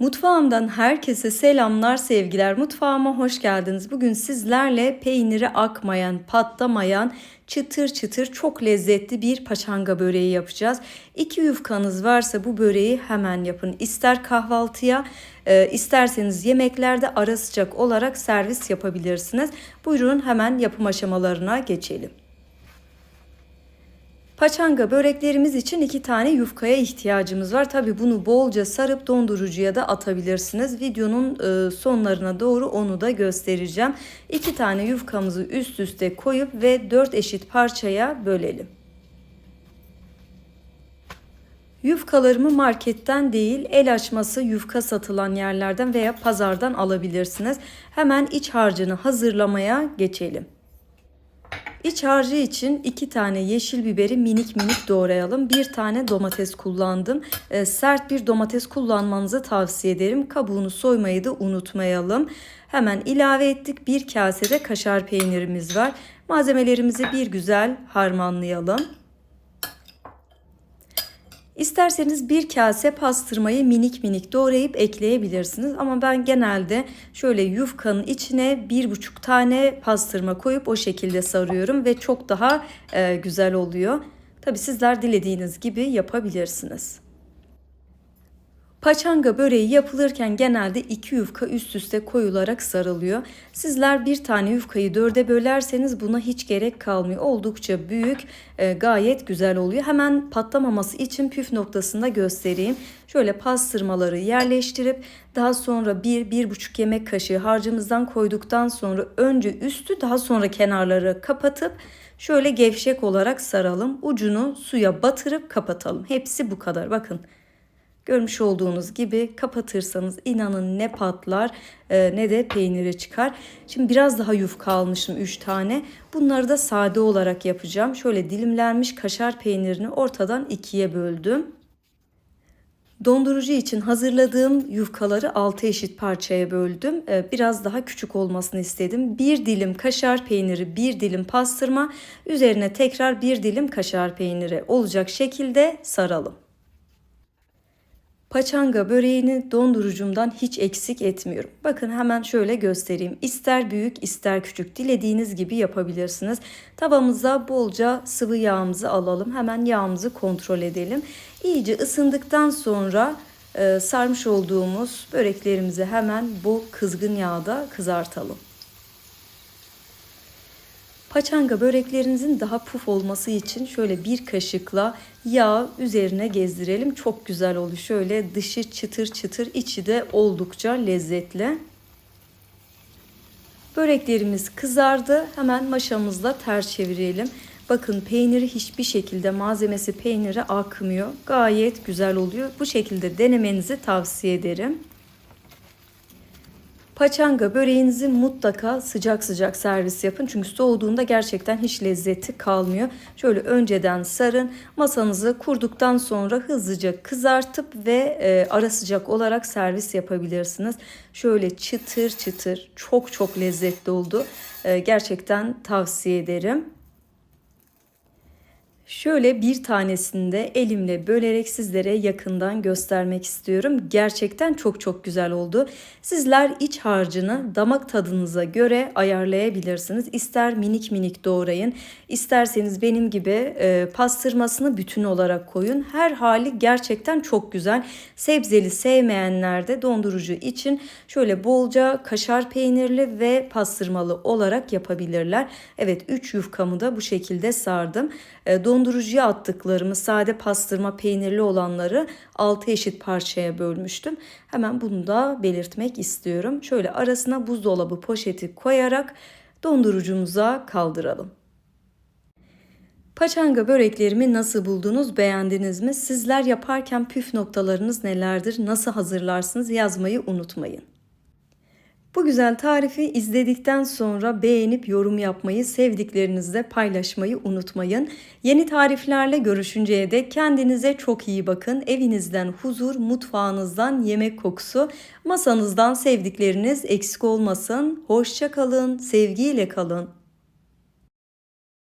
Mutfağımdan herkese selamlar, sevgiler. Mutfağıma hoş geldiniz. Bugün sizlerle peyniri akmayan, patlamayan, çıtır çıtır çok lezzetli bir paçanga böreği yapacağız. İki yufkanız varsa bu böreği hemen yapın. İster kahvaltıya, e, isterseniz yemeklerde ara sıcak olarak servis yapabilirsiniz. Buyurun hemen yapım aşamalarına geçelim. Paçanga böreklerimiz için iki tane yufkaya ihtiyacımız var. Tabi bunu bolca sarıp dondurucuya da atabilirsiniz. Videonun e, sonlarına doğru onu da göstereceğim. İki tane yufkamızı üst üste koyup ve dört eşit parçaya bölelim. Yufkalarımı marketten değil el açması yufka satılan yerlerden veya pazardan alabilirsiniz. Hemen iç harcını hazırlamaya geçelim. İç harcı için iki tane yeşil biberi minik minik doğrayalım. Bir tane domates kullandım. E, sert bir domates kullanmanızı tavsiye ederim. Kabuğunu soymayı da unutmayalım. Hemen ilave ettik. Bir kasede kaşar peynirimiz var. Malzemelerimizi bir güzel harmanlayalım. İsterseniz bir kase pastırmayı minik minik doğrayıp ekleyebilirsiniz. Ama ben genelde şöyle yufkanın içine bir buçuk tane pastırma koyup o şekilde sarıyorum ve çok daha e, güzel oluyor. Tabi sizler dilediğiniz gibi yapabilirsiniz. Paçanga böreği yapılırken genelde iki yufka üst üste koyularak sarılıyor. Sizler bir tane yufkayı dörde bölerseniz buna hiç gerek kalmıyor. Oldukça büyük, e, gayet güzel oluyor. Hemen patlamaması için püf noktasında göstereyim. Şöyle pastırmaları yerleştirip daha sonra bir, bir buçuk yemek kaşığı harcımızdan koyduktan sonra önce üstü daha sonra kenarları kapatıp şöyle gevşek olarak saralım. Ucunu suya batırıp kapatalım. Hepsi bu kadar. Bakın. Görmüş olduğunuz gibi kapatırsanız inanın ne patlar e, ne de peyniri çıkar. Şimdi biraz daha yufka almışım 3 tane. Bunları da sade olarak yapacağım. Şöyle dilimlenmiş kaşar peynirini ortadan ikiye böldüm. Dondurucu için hazırladığım yufkaları 6 eşit parçaya böldüm. E, biraz daha küçük olmasını istedim. Bir dilim kaşar peyniri, bir dilim pastırma, üzerine tekrar bir dilim kaşar peyniri olacak şekilde saralım. Paçanga böreğini dondurucumdan hiç eksik etmiyorum. Bakın hemen şöyle göstereyim. İster büyük ister küçük dilediğiniz gibi yapabilirsiniz. Tavamıza bolca sıvı yağımızı alalım. Hemen yağımızı kontrol edelim. İyice ısındıktan sonra e, sarmış olduğumuz böreklerimizi hemen bu kızgın yağda kızartalım. Paçanga böreklerinizin daha puf olması için şöyle bir kaşıkla yağ üzerine gezdirelim. Çok güzel oluyor. Şöyle dışı çıtır çıtır, içi de oldukça lezzetli. Böreklerimiz kızardı. Hemen maşamızla ters çevirelim. Bakın peyniri hiçbir şekilde malzemesi peyniri akmıyor. Gayet güzel oluyor. Bu şekilde denemenizi tavsiye ederim. Paçanga böreğinizi mutlaka sıcak sıcak servis yapın. Çünkü soğuduğunda gerçekten hiç lezzeti kalmıyor. Şöyle önceden sarın. Masanızı kurduktan sonra hızlıca kızartıp ve e, ara sıcak olarak servis yapabilirsiniz. Şöyle çıtır çıtır çok çok lezzetli oldu. E, gerçekten tavsiye ederim. Şöyle bir tanesini de elimle bölerek sizlere yakından göstermek istiyorum. Gerçekten çok çok güzel oldu. Sizler iç harcını damak tadınıza göre ayarlayabilirsiniz. İster minik minik doğrayın, isterseniz benim gibi e, pastırmasını bütün olarak koyun. Her hali gerçekten çok güzel. Sebzeli sevmeyenler de dondurucu için şöyle bolca kaşar peynirli ve pastırmalı olarak yapabilirler. Evet 3 yufkamı da bu şekilde sardım. E, dondurucuya attıklarımı sade pastırma peynirli olanları 6 eşit parçaya bölmüştüm. Hemen bunu da belirtmek istiyorum. Şöyle arasına buzdolabı poşeti koyarak dondurucumuza kaldıralım. Paçanga böreklerimi nasıl buldunuz, beğendiniz mi? Sizler yaparken püf noktalarınız nelerdir, nasıl hazırlarsınız yazmayı unutmayın. Bu güzel tarifi izledikten sonra beğenip yorum yapmayı, sevdiklerinizle paylaşmayı unutmayın. Yeni tariflerle görüşünceye dek kendinize çok iyi bakın. Evinizden huzur, mutfağınızdan yemek kokusu, masanızdan sevdikleriniz eksik olmasın. Hoşça kalın, sevgiyle kalın.